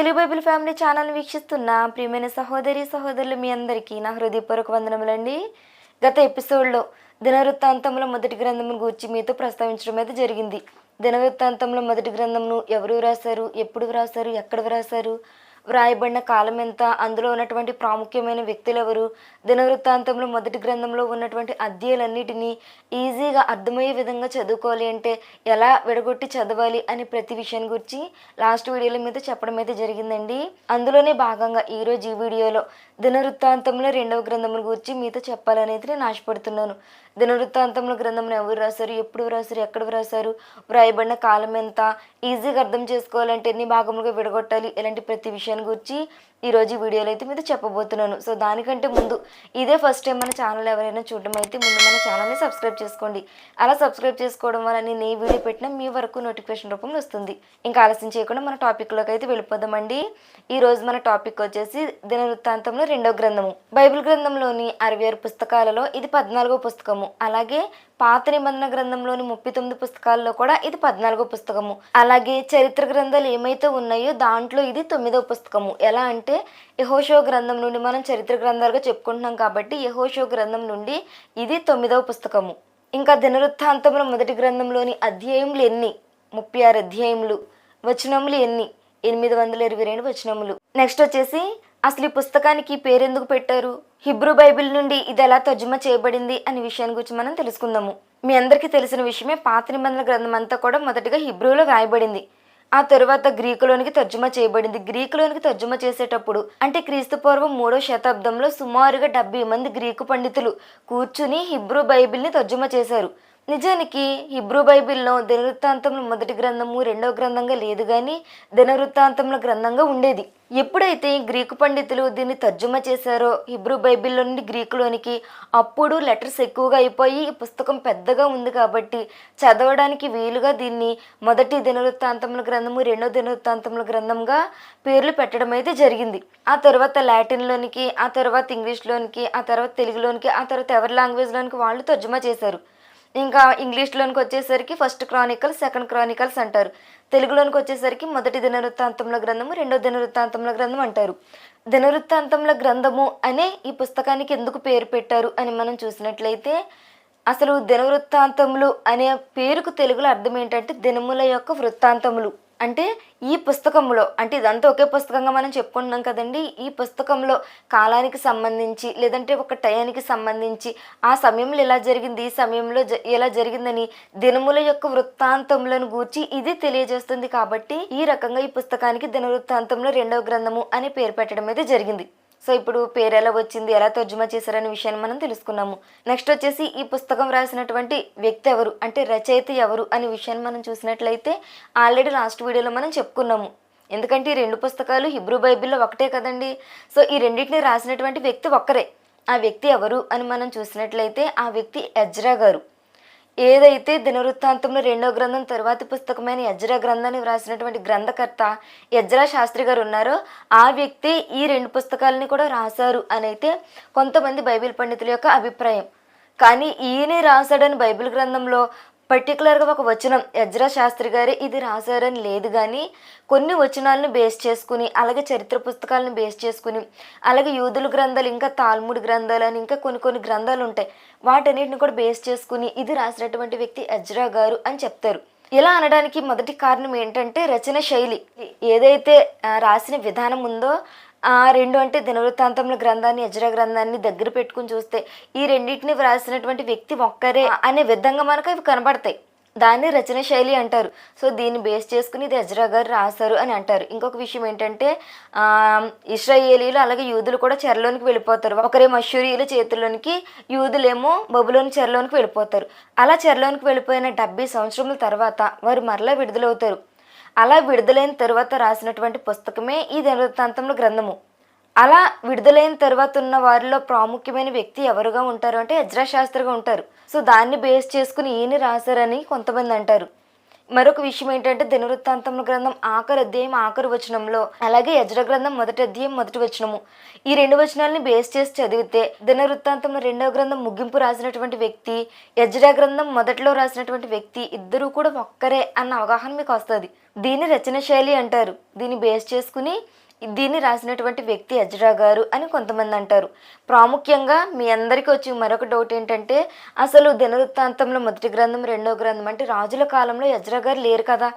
Telugu Bible family channel వీక్షిస్తున్న ప్రియమైన సహోదరి సహోదరులు మీ అందరికీ నా హృదయపూర్వక వందనములండి. గత ఎపిసోడ్లో దినవృత్తాంతంలో మొదటి గ్రంథమును గూర్చి మీతో ప్రస్తావించడం అయితే జరిగింది. దినవృత్తాంతంలో మొదటి గ్రంథమును ఎవరు వ్రాసారు ఎప్పుడు వ్రాసారు ఎక్కడ వ్రాసారు వ్రాయబడిన కాలం ఎంత? అందులో ఉన్నటువంటి ప్రాముఖ్యమైన వ్యక్తులు ఎవరు దినవృత్తాంతంలో మొదటి గ్రంథంలో ఉన్నటువంటి అధ్యాయులన్నిటినీ ఈజీగా అర్థమయ్యే విధంగా చదువుకోవాలి అంటే ఎలా విడగొట్టి చదవాలి అని ప్రతి విషయం గురించి లాస్ట్ వీడియోల మీద చెప్పడం అయితే జరిగిందండి. అందులోనే భాగంగా ఈరోజు ఈ వీడియోలో దినవృత్తాంతంలో రెండవ గ్రంథముల గురించి మీతో చెప్పాలనేది నేను ఆశపడుతున్నాను. దినవృత్తాంతంలో గ్రంథంను ఎవరు రాశారు? ఎప్పుడు రాశారు? ఎక్కడ రాశారు? వ్రాయబడిన కాలం ఎంత? ఈజీగా అర్థం చేసుకోవాలంటే ఎన్ని భాగములుగా విడగొట్టాలి? ఇలాంటి ప్రతి విషయాన్ని గురించి ఈరోజు వీడియోలో అయితే మీద చెప్పబోతున్నాను. సో దానికంటే ముందు ఇదే ఫస్ట్ టైం మన ఛానల్ ఎవరైనా చూడడం అయితే ముందు మన ఛానల్ని సబ్స్క్రైబ్ చేసుకోండి. అలా సబ్స్క్రైబ్ చేసుకోవడం వల్ల నేను ఏ వీడియో పెట్టినా మీ వరకు నోటిఫికేషన్ రూపంలో వస్తుంది. ఇంకా ఆలస్యం చేయకుండా మన టాపిక్లోకి అయితే వెళ్ళిపోదామండి. ఈరోజు మన టాపిక్ వచ్చేసి దినవృత్తాంతంలో రెండవ గ్రంథము. బైబిల్ గ్రంథంలోని అరవై ఆరు పుస్తకాలలో ఇది పద్నాలుగో పుస్తకం పుస్తకము. అలాగే పాత నిబంధన గ్రంథంలోని ముప్పై తొమ్మిది పుస్తకాల్లో కూడా ఇది పద్నాలుగో పుస్తకము. అలాగే చరిత్ర గ్రంథాలు ఏమైతే ఉన్నాయో దాంట్లో ఇది తొమ్మిదో పుస్తకము. ఎలా అంటే యహోషో గ్రంథం నుండి మనం చరిత్ర గ్రంథాలుగా చెప్పుకుంటున్నాం కాబట్టి యహోషో గ్రంథం నుండి ఇది తొమ్మిదవ పుస్తకము. ఇంకా దినవృత్తాంతముల మొదటి గ్రంథంలోని అధ్యాయములు ఎన్ని? ముప్పై ఆరు అధ్యాయములు. వచనములు ఎన్ని? ఎనిమిది వందల ఇరవై రెండు వచనములు. నెక్స్ట్ వచ్చేసి అసలు ఈ పుస్తకానికి పేరెందుకు పెట్టారు? హిబ్రూ బైబిల్ నుండి ఇది ఎలా తర్జుమా చేయబడింది అనే విషయాన్ని గురించి మనం తెలుసుకుందాము. మీ అందరికీ తెలిసిన విషయమే పాత నిబంధన గ్రంథం అంతా కూడా మొదటిగా హిబ్రూలో రాయబడింది ఆ తరువాత గ్రీకులోనికి తర్జుమా చేయబడింది. గ్రీకులోనికి తర్జుమా చేసేటప్పుడు అంటే క్రీస్తు పూర్వం మూడో శతాబ్దంలో సుమారుగా డెబ్బై మంది గ్రీకు పండితులు కూర్చుని హిబ్రూ బైబిల్ని తర్జుమా చేశారు. నిజానికి హిబ్రూ బైబిల్లో దినవృత్తాంతంలో మొదటి గ్రంథము రెండవ గ్రంథంగా లేదు కానీ దినవృత్తాంతంలో గ్రంథంగా ఉండేది. ఎప్పుడైతే గ్రీకు పండితులు దీన్ని తర్జుమా చేశారో హిబ్రూ బైబిల్లో నుండి గ్రీకులోనికి అప్పుడు లెటర్స్ ఎక్కువగా అయిపోయి ఈ పుస్తకం పెద్దగా ఉంది కాబట్టి చదవడానికి వీలుగా దీన్ని మొదటి దినవృత్తాంతముల గ్రంథము రెండో దినవృత్తాంతముల గ్రంథంగా పేర్లు పెట్టడం అయితే జరిగింది. ఆ తర్వాత లాటిన్లోనికి ఆ తర్వాత ఇంగ్లీష్లోనికి ఆ తర్వాత తెలుగులోనికి ఆ తర్వాత ఎవరి లాంగ్వేజ్లోనికి వాళ్ళు తర్జుమా చేశారు. ఇంకా ఇంగ్లీష్లోనికి వచ్చేసరికి ఫస్ట్ క్రానికల్స్ సెకండ్ క్రానికల్స్ అంటారు. తెలుగులోనికి వచ్చేసరికి మొదటి దినవృత్తాంతంలో గ్రంథము రెండో దినవృత్తాంతంలో గ్రంథం అంటారు. దినవృత్తాంతంలో గ్రంథము అనే ఈ పుస్తకానికి ఎందుకు పేరు పెట్టారు అని మనం చూసినట్లయితే అసలు దినవృత్తాంతములు అనే పేరుకు తెలుగులో అర్థం ఏంటంటే దినముల యొక్క వృత్తాంతములు. అంటే ఈ పుస్తకంలో అంటే ఇదంతా ఒకే పుస్తకంగా మనం చెప్పుకుంటున్నాం కదండి. ఈ పుస్తకంలో కాలానికి సంబంధించి లేదంటే ఒక టయానికి సంబంధించి ఆ సమయంలో ఇలా జరిగింది ఈ సమయంలో జ- జరిగిందని దినముల యొక్క వృత్తాంతములను గూర్చి ఇది తెలియజేస్తుంది కాబట్టి ఈ రకంగా ఈ పుస్తకానికి దిన వృత్తాంతంలో రెండవ గ్రంథము అని పేరు పెట్టడం అయితే జరిగింది. సో ఇప్పుడు పేరు ఎలా వచ్చింది ఎలా తర్జుమా చేశారనే విషయాన్ని మనం తెలుసుకున్నాము. నెక్స్ట్ వచ్చేసి ఈ పుస్తకం రాసినటువంటి వ్యక్తి ఎవరు అంటే రచయిత ఎవరు అనే విషయాన్ని మనం చూసినట్లయితే ఆల్రెడీ లాస్ట్ వీడియోలో మనం చెప్పుకున్నాము. ఎందుకంటే ఈ రెండు పుస్తకాలు హిబ్రూ బైబిల్లో ఒకటే కదండి. సో ఈ రెండింటిని రాసినటువంటి వ్యక్తి ఒక్కరే. ఆ వ్యక్తి ఎవరు అని మనం చూసినట్లయితే ఆ వ్యక్తి ఎజ్రా గారు. ఏదైతే దినవృత్తాంతంలో రెండో గ్రంథం తరువాతి పుస్తకమైన యజ్రా గ్రంథాన్ని వ్రాసినటువంటి గ్రంథకర్త యజ్రా శాస్త్రి గారు ఉన్నారో ఆ వ్యక్తి ఈ రెండు పుస్తకాలని కూడా రాశారు అని అయితే కొంతమంది బైబిల్ పండితుల యొక్క అభిప్రాయం. కానీ ఈయనే రాశాడని బైబిల్ గ్రంథంలో పర్టికులర్గా ఒక వచనం. యజ్రా శాస్త్రి గారే ఇది రాశారని లేదు కానీ కొన్ని వచనాలను బేస్ చేసుకుని అలాగే చరిత్ర పుస్తకాలను బేస్ చేసుకుని అలాగే యూదుల గ్రంథాలు ఇంకా తాల్ముడి గ్రంథాలు అని ఇంకా కొన్ని కొన్ని గ్రంథాలు ఉంటాయి. వాటన్నిటిని కూడా బేస్ చేసుకుని ఇది రాసినటువంటి వ్యక్తి యజ్రా గారు అని చెప్తారు. ఇలా అనడానికి మొదటి కారణం ఏంటంటే రచన శైలి. ఏదైతే రాసిన విధానం ఉందో రెండు అంటే దినవృత్తాంతముల గ్రంథాన్ని యజ్రా గ్రంథాన్ని దగ్గర పెట్టుకుని చూస్తే ఈ రెండింటిని వ్రాసినటువంటి వ్యక్తి ఒక్కరే అనే విధంగా మనకు ఇవి కనబడతాయి. దాన్ని రచన శైలి అంటారు. సో దీన్ని బేస్ చేసుకుని ఇది అజ్రా గారు రాశారు అని అంటారు. ఇంకొక విషయం ఏంటంటే ఇస్రాయేలీలు అలాగే యూదులు కూడా చెరలోనికి వెళ్ళిపోతారు. ఒకరేమో అశ్వరీయుల చేతుల్లోనికి యూదులేమో బబులోని చెరలోనికి వెళ్ళిపోతారు. అలా చెరలోనికి వెళ్ళిపోయిన డెబ్బై సంవత్సరముల తర్వాత వారు మరలా విడుదలవుతారు. అలా విడుదలైన తర్వాత రాసినటువంటి పుస్తకమే ఈ దినవృత్తాంతంలో గ్రంథము. అలా విడుదలైన తర్వాత ఉన్న వారిలో ప్రాముఖ్యమైన వ్యక్తి ఎవరుగా ఉంటారు అంటే యజ్రా శాస్త్రిగా ఉంటారు. సో దాన్ని బేస్ చేసుకుని ఈయన రాశారని కొంతమంది అంటారు. మరొక విషయం ఏంటంటే దినవృత్తాంతముల గ్రంథం ఆఖరి అధ్యాయం ఆఖరి వచనంలో అలాగే యజ్ర గ్రంథం మొదటి అధ్యాయం మొదటి వచనము. ఈ రెండు వచనాలని బేస్ చేసి చదివితే దినవృత్తాంతంలో రెండవ గ్రంథం ముగింపు రాసినటువంటి వ్యక్తి యజ్ర గ్రంథం మొదట్లో రాసినటువంటి వ్యక్తి ఇద్దరూ కూడా ఒక్కరే అన్న అవగాహన మీకు వస్తుంది. దీన్ని రచన శైలి అంటారు. దీన్ని బేస్ చేసుకుని దీన్ని రాసినటువంటి వ్యక్తి అజ్రా గారు అని కొంతమంది అంటారు. ప్రాముఖ్యంగా మీ అందరికీ వచ్చి మరొక డౌట్ ఏంటంటే అసలు దినవృత్తాంతంలో మొదటి గ్రంథం రెండో గ్రంథం అంటే రాజుల కాలంలో అజ్రా గారు లేరు కదా.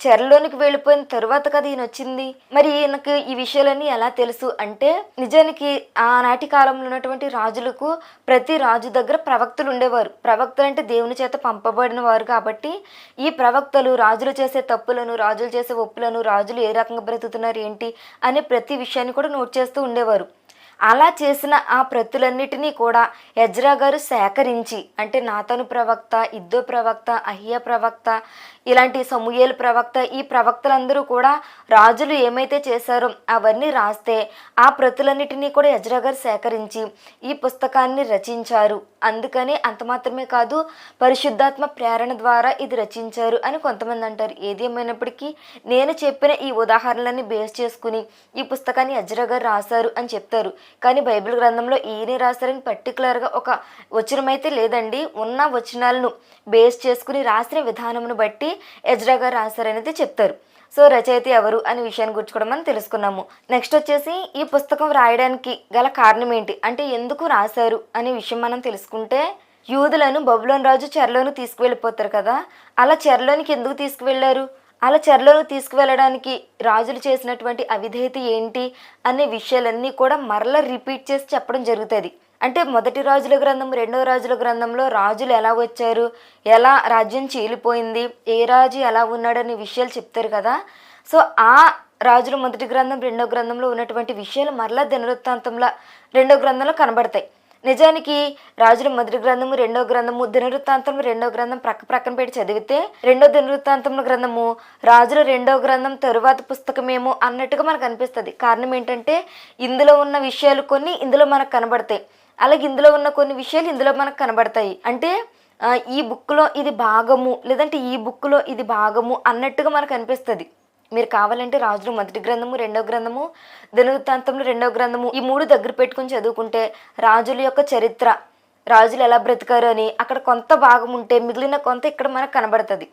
చెరలోనికి వెళ్ళిపోయిన తర్వాత కదా ఈయన వచ్చింది. మరి ఈయనకు ఈ విషయాలన్నీ ఎలా తెలుసు? అంటే నిజానికి ఆనాటి కాలంలో ఉన్నటువంటి రాజులకు ప్రతి రాజు దగ్గర ప్రవక్తలు ఉండేవారు. ప్రవక్తలు అంటే దేవుని చేత పంపబడిన వారు కాబట్టి ఈ ప్రవక్తలు రాజులు చేసే తప్పులను రాజులు చేసే ఒప్పులను రాజులు ఏ రకంగా బ్రతుకుతున్నారు ఏంటి అనే ప్రతి విషయాన్ని కూడా నోట్ చేస్తూ ఉండేవారు. అలా చేసిన ఆ ప్రతులన్నిటినీ కూడా యజ్రా గారు సేకరించి అంటే నాతను ప్రవక్త ఇద్దో ప్రవక్త అహియ ప్రవక్త ఇలాంటి సమూయేలు ప్రవక్త ఈ ప్రవక్తలందరూ కూడా రాజులు ఏమైతే చేశారో అవన్నీ రాస్తే ఆ ప్రతులన్నిటినీ కూడా ఎజ్రాగారు సేకరించి ఈ పుస్తకాన్ని రచించారు. అందుకని అంత మాత్రమే కాదు పరిశుద్ధాత్మ ప్రేరణ ద్వారా ఇది రచించారు అని కొంతమంది అంటారు. ఏది ఏమైనప్పటికీ నేను చెప్పిన ఈ ఉదాహరణలన్నీ బేస్ చేసుకుని ఈ పుస్తకాన్ని అజ్రాగారు రాశారు అని చెప్తారు. కానీ బైబిల్ గ్రంథంలో ఈయనే రాశారని పర్టికులర్గా ఒక వచనం అయితే లేదండి. ఉన్న వచనాలను బేస్ చేసుకుని రాసిన విధానమును బట్టి ఎజ్రా గారు రాశారనేది చెప్తారు. సో రచయిత ఎవరు అనే విషయాన్ని గురించి కూడా మనం తెలుసుకున్నాము. నెక్స్ట్ వచ్చేసి ఈ పుస్తకం రాయడానికి గల కారణం ఏంటి? అంటే ఎందుకు రాశారు అనే విషయం మనం తెలుసుకుంటే యూదులను బబులోని రాజు చెరలోను తీసుకువెళ్ళిపోతారు కదా? అలా చెరలోనికి ఎందుకు తీసుకువెళ్ళారు? అలా చెరలోను తీసుకువెళ్ళడానికి రాజులు చేసినటువంటి అవిధేయత ఏంటి? అనే విషయాలన్నీ కూడా మరలా రిపీట్ చేసి చెప్పడం జరుగుతుంది. అంటే మొదటి రాజుల గ్రంథం రెండవ రాజుల గ్రంథంలో రాజులు ఎలా వచ్చారు ఎలా రాజ్యం చీలిపోయింది ఏ రాజు ఎలా ఉన్నాడనే విషయాలు చెప్తారు కదా. సో ఆ రాజుల మొదటి గ్రంథం రెండో గ్రంథంలో ఉన్నటువంటి విషయాలు మరలా దినవృత్తాంతంలో రెండో గ్రంథంలో కనబడతాయి. నిజానికి రాజుల మొదటి గ్రంథము రెండో గ్రంథము దినవృత్తాంతం రెండో గ్రంథం ప్రక్క ప్రక్కన పెట్టి చదివితే రెండో దినవృత్తాంతముల గ్రంథము రాజుల రెండో గ్రంథం తరువాత పుస్తకమేమో అన్నట్టుగా మనకు అనిపిస్తుంది. కారణం ఏంటంటే ఇందులో ఉన్న విషయాలు కొన్ని ఇందులో మనకు కనబడతాయి. అలాగే ఇందులో ఉన్న కొన్ని విషయాలు ఇందులో మనకు కనబడతాయి. అంటే ఈ బుక్లో ఇది భాగము లేదంటే ఈ బుక్లో ఇది భాగము అన్నట్టుగా మనకు అనిపిస్తుంది. మీరు కావాలంటే రాజులు మొదటి గ్రంథము రెండో గ్రంథము దినవృత్తాంతంలో రెండో గ్రంథము ఈ మూడు దగ్గర పెట్టుకుని చదువుకుంటే రాజుల యొక్క చరిత్ర రాజులు ఎలా బ్రతికారు అని అక్కడ కొంత భాగం ఉంటే మిగిలిన కొంత ఇక్కడ మనకు కనబడుతుంది.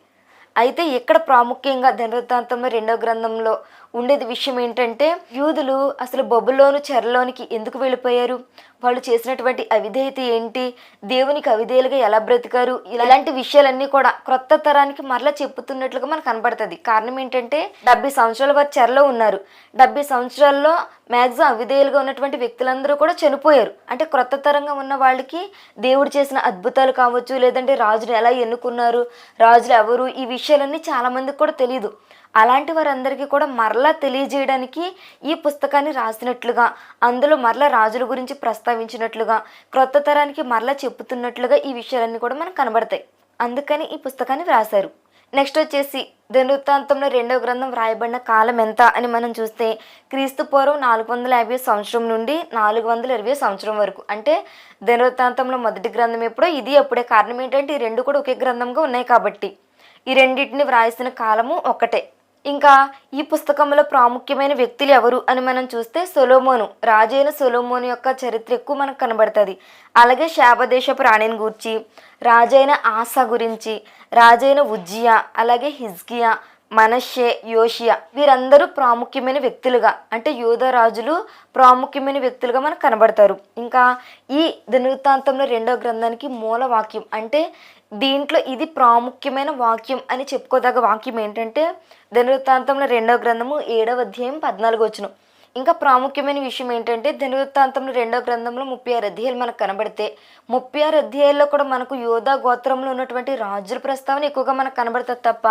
అయితే ఇక్కడ ప్రాముఖ్యంగా దినవృత్తాంతంలో రెండో గ్రంథంలో ఉండేది విషయం ఏంటంటే యూదులు అసలు బొబ్బులోను చెరలోనికి ఎందుకు వెళ్ళిపోయారు? వాళ్ళు చేసినటువంటి అవిధేయత ఏంటి? దేవునికి అవిధేయులుగా ఎలా బ్రతికారు? ఇలాంటి విషయాలన్నీ కూడా క్రొత్త తరానికి మరలా చెప్పుతున్నట్లుగా మనకు కనబడుతుంది. కారణం ఏంటంటే డెబ్బై సంవత్సరాల వారు చెరలో ఉన్నారు. డెబ్బై సంవత్సరాల్లో మ్యాక్సిమం అవిధేయులుగా ఉన్నటువంటి వ్యక్తులందరూ కూడా చనిపోయారు. అంటే క్రొత్త తరంగా ఉన్న వాళ్ళకి దేవుడు చేసిన అద్భుతాలు కావచ్చు లేదంటే రాజులు ఎలా ఎన్నుకున్నారు రాజులు ఎవరు ఈ విషయాలన్నీ చాలా మందికి కూడా తెలియదు అలాంటి వారందరికీ కూడా మరలా తెలియజేయడానికి ఈ పుస్తకాన్ని రాసినట్లుగా అందులో మరలా రాజుల గురించి ప్రస్తావించినట్లుగా క్రొత్త తరానికి మరలా చెప్పుతున్నట్లుగా ఈ విషయాలన్నీ కూడా మనకు కనబడతాయి. అందుకని ఈ పుస్తకాన్ని వ్రాసారు నెక్స్ట్ వచ్చేసి దినవృత్తాంతంలో రెండవ గ్రంథం వ్రాయబడిన కాలం ఎంత అని మనం చూస్తే క్రీస్తు పూర్వం నాలుగు వందల యాభై సంవత్సరం నుండి నాలుగు వందల ఇరవై సంవత్సరం వరకు. అంటే దినవృత్తాంతంలో మొదటి గ్రంథం ఎప్పుడో ఇది అప్పుడే కారణం ఏంటంటే ఈ రెండు కూడా ఒకే గ్రంథంగా ఉన్నాయి కాబట్టి. ఈ రెండింటిని వ్రాసిన కాలము ఒకటే. ఇంకా ఈ పుస్తకంలో ప్రాముఖ్యమైన వ్యక్తులు ఎవరు అని మనం చూస్తే సొలోమోను రాజైన సొలోమోను యొక్క చరిత్ర ఎక్కువ మనకు కనబడుతుంది. అలాగే శాపదేశపు రాణిని గూర్చి రాజైన ఆశ గురించి రాజైన ఉజ్జియా అలాగే హిజ్కియా మనషే యోషియా వీరందరూ ప్రాముఖ్యమైన వ్యక్తులుగా అంటే యోధ రాజులు ప్రాముఖ్యమైన వ్యక్తులుగా మనకు కనబడతారు. ఇంకా ఈ దినవృత్తాంతంలో రెండో గ్రంథానికి మూల వాక్యం అంటే దీంట్లో ఇది ప్రాముఖ్యమైన వాక్యం అని చెప్పుకోదగ్గ వాక్యం ఏంటంటే దినవృత్తాంతంలో రెండవ గ్రంథము ఏడవ అధ్యాయం పద్నాలుగు వచనం. ఇంకా ప్రాముఖ్యమైన విషయం ఏంటంటే ధనవృత్తాంతంలో రెండో గ్రంథంలో ముప్పై ఆరు అధ్యాయాలు మనకు కనబడితే ముప్పై ఆరు అధ్యాయాల్లో కూడా మనకు యోధా గోత్రంలో ఉన్నటువంటి రాజుల ప్రస్తావన ఎక్కువగా మనకు కనబడుతుంది తప్ప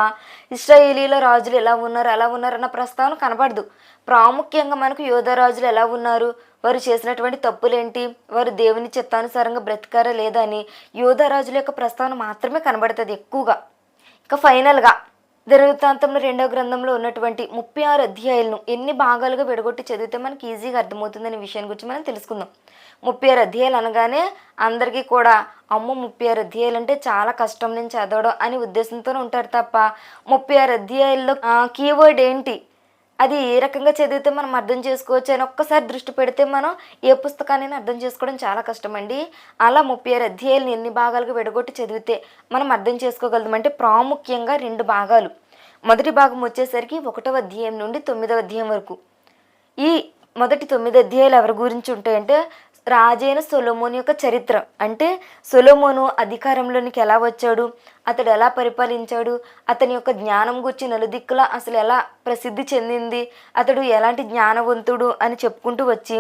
ఇస్రాయేలీలో రాజులు ఎలా ఉన్నారు ఎలా ఉన్నారు అన్న ప్రస్తావన కనబడదు. ప్రాముఖ్యంగా మనకు యోధా రాజులు ఎలా ఉన్నారు వారు చేసినటువంటి తప్పులేంటి వారు దేవుని చిత్తానుసారంగా బ్రతికారా లేదా అని యోధా రాజుల యొక్క ప్రస్తావన మాత్రమే కనబడుతుంది ఎక్కువగా. ఇంకా ఫైనల్గా దినవృత్తాంతంలో రెండవ గ్రంథంలో ఉన్నటువంటి ముప్పై ఆరు అధ్యాయులను ఎన్ని భాగాలుగా విడగొట్టి చదివితే మనకి ఈజీగా అర్థమవుతుందనే విషయాన్ని గురించి మనం తెలుసుకుందాం. ముప్పై ఆరు అధ్యాయులు అనగానే అందరికీ కూడా అమ్మ ముప్పై ఆరు అధ్యాయులు అంటే చాలా కష్టం నేను చదవడం అనే ఉద్దేశంతోనే ఉంటారు తప్ప ముప్పై ఆరు అధ్యాయుల్లో కీవర్డ్ ఏంటి? అది ఏ రకంగా చదివితే మనం అర్థం చేసుకోవచ్చు అని ఒక్కసారి దృష్టి పెడితే మనం ఏ పుస్తకాన్ని అర్థం చేసుకోవడం చాలా కష్టమండి. అలా ముప్పై ఆరు అధ్యాయాలను ఎన్ని భాగాలుగా విడగొట్టి చదివితే మనం అర్థం చేసుకోగలం అంటే ప్రాముఖ్యంగా రెండు భాగాలు. మొదటి భాగం వచ్చేసరికి ఒకటవ అధ్యాయం నుండి తొమ్మిదవ అధ్యాయం వరకు. ఈ మొదటి తొమ్మిది అధ్యాయాలు ఎవరి గురించి ఉంటాయంటే రాజైన సొలోమోన్ యొక్క చరిత్ర. అంటే సొలోమోను అధికారంలోనికి ఎలా వచ్చాడు? అతడు ఎలా పరిపాలించాడు? అతని యొక్క జ్ఞానం గురించి నలుదిక్కులా అసలు ఎలా ప్రసిద్ధి చెందింది? అతడు ఎలాంటి జ్ఞానవంతుడు అని చెప్పుకుంటూ వచ్చి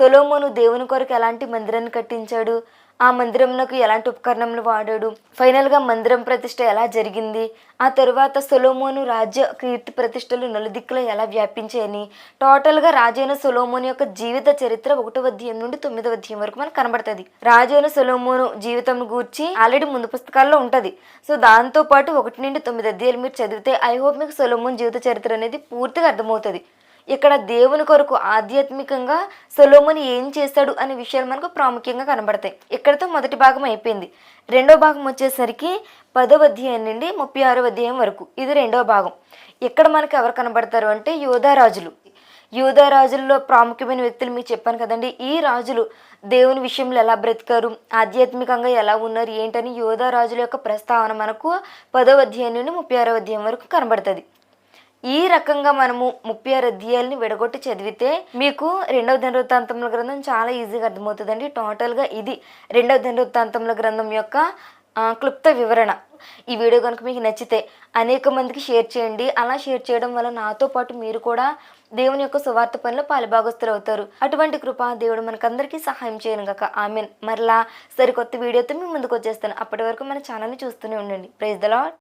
సొలోమోను దేవుని కొరకు ఎలాంటి మందిరాన్ని కట్టించాడు? ఆ మందిరంనకు ఎలాంటి ఉపకరణములు వాడాడు? ఫైనల్గా మందిరం ప్రతిష్ట ఎలా జరిగింది? ఆ తరువాత సొలోమోను రాజ్య కీర్తి ప్రతిష్టలు నలుదిక్కులో ఎలా వ్యాపించాయని? టోటల్గా రాజైన సొలోమోను యొక్క జీవిత చరిత్ర ఒకటవ అధ్యాయం నుండి తొమ్మిదవ అధ్యాయం వరకు మనకు కనబడుతుంది. రాజైన సొలోమోను జీవితం గూర్చి ఆల్రెడీ ముందు పుస్తకాల్లో ఉంటుంది. సో దాంతో పాటు ఒకటి నుండి తొమ్మిది అధ్యాయులు మీరు చదివితే ఐ హోప్ మీకు సొలోమోన్ జీవిత చరిత్ర అనేది పూర్తిగా అర్థమవుతుంది. ఇక్కడ దేవుని కొరకు ఆధ్యాత్మికంగా సొలోమని ఏం చేశాడు అనే విషయాలు మనకు ప్రాముఖ్యంగా కనబడతాయి. ఇక్కడతో మొదటి భాగం అయిపోయింది. రెండో భాగం వచ్చేసరికి పదవ అధ్యాయం నుండి ముప్పై ఆరో అధ్యాయం వరకు. ఇది రెండవ భాగం. ఇక్కడ మనకు ఎవరు కనబడతారు అంటే యోధారాజులు యూదా రాజుల్లో ప్రాముఖ్యమైన వ్యక్తులు మీకు చెప్పాను కదండి. ఈ రాజులు దేవుని విషయంలో ఎలా బ్రతికారు? ఆధ్యాత్మికంగా ఎలా ఉన్నారు? ఏంటని యోధా రాజుల యొక్క ప్రస్తావన మనకు పదవ అధ్యాయం నుండి ముప్పై ఆరో అధ్యాయం వరకు కనబడుతుంది. ఈ రకంగా మనము ముప్పై ఆరు అధ్యాయాలని విడగొట్టి చదివితే మీకు రెండవ దినవృత్తాంతముల గ్రంథం చాలా ఈజీగా అర్థమవుతుందండి. టోటల్గా ఇది రెండవ దినవృత్తాంతముల గ్రంథం యొక్క క్లుప్త వివరణ. ఈ వీడియో కనుక మీకు నచ్చితే అనేక మందికి షేర్ చేయండి. అలా షేర్ చేయడం వల్ల నాతో పాటు మీరు కూడా దేవుని యొక్క సువార్త పనిలో పాలుభాగస్తులు అవుతారు. అటువంటి కృప దేవుడు మనకందరికీ సహాయం చేయను గాక. ఆమెన్. మరలా సరికొత్త వీడియోతో మీ ముందుకు వచ్చేస్తాను. అప్పటి వరకు మన ఛానల్ని చూస్తూనే ఉండండి. Praise the lord